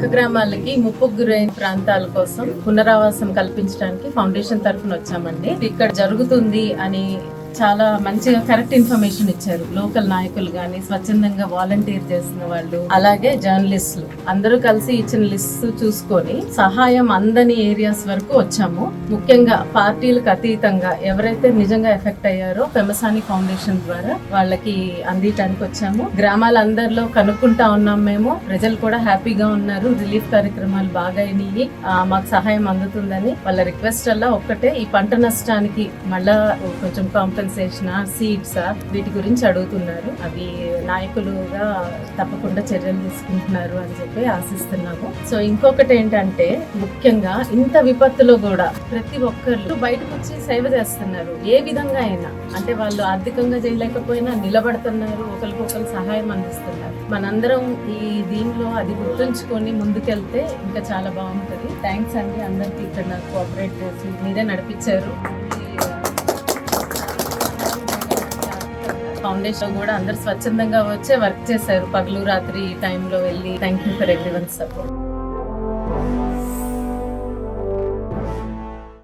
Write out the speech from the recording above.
పక్క గ్రామాలకి ముప్పుకు గురైన ప్రాంతాల కోసం పునరావాసం కల్పించడానికి ఫౌండేషన్ తరఫున వచ్చామండి. ఇక్కడ జరుగుతుంది అని చాలా మంచిగా కరెక్ట్ ఇన్ఫర్మేషన్ ఇచ్చారు. లోకల్ నాయకులు కానీ స్వచ్ఛందంగా వాలంటీర్ చేసిన వాళ్ళు అలాగే జర్నలిస్టులు. అందరూ కలిసి ఇచ్చిన లిస్ట్ చూసుకొని సహాయం అందని ఏరియాస్ వరకు వచ్చాము. ముఖ్యంగా పార్టీలకు అతీతంగా ఎవరైతే నిజంగా ఎఫెక్ట్ అయ్యారో పెమసాని ఫౌండేషన్ ద్వారా వాళ్ళకి అందించడానికి వచ్చాము. గ్రామాలందరిలో కనుక్కుంటా ఉన్నాం మేము. ప్రజలు కూడా హ్యాపీగా ఉన్నారు. రిలీఫ్ కార్యక్రమాలు బాగా అయినాయి. మాకు సహాయం అందుతుందని వాళ్ళ రిక్వెస్ట్ అలా ఒక్కటే. ఈ పంట నష్టానికి మళ్ళా కొంచెం కాంపెన్సేషన్ సీట్స్ వీటి గురించి అడుగుతున్నారు. అవి నాయకులుగా తప్పకుండా చర్యలు తీసుకుంటున్నారు అని చెప్పి ఆశిస్తున్నాము. సో ఇంకొకటి ఏంటంటే ముఖ్యంగా ఇంత విపత్తులో కూడా ప్రతి ఒక్కరు బయటకు వచ్చి సేవ చేస్తున్నారు. ఏ విధంగా అయినా అంటే వాళ్ళు ఆర్థికంగా చేయలేకపోయినా నిలబడుతున్నారు ఒకరికొకరు సహాయం అందిస్తున్నారు. మనందరం ఈ దీనిలో అది గుర్తుంచుకొని ముందుకెళ్తే ఇంకా చాలా బాగుంటుంది. థ్యాంక్స్ అండి అందరికీ ఇక్కడ నాకు కోఆపరేట్ చేసి మీరే నడిపించారు. ఫౌండేషన్ కూడా అందరు స్వచ్ఛందంగా వచ్చే వర్క్ చేశారు. పగలు రాత్రి టైంలో వెళ్ళి thank you for everyone support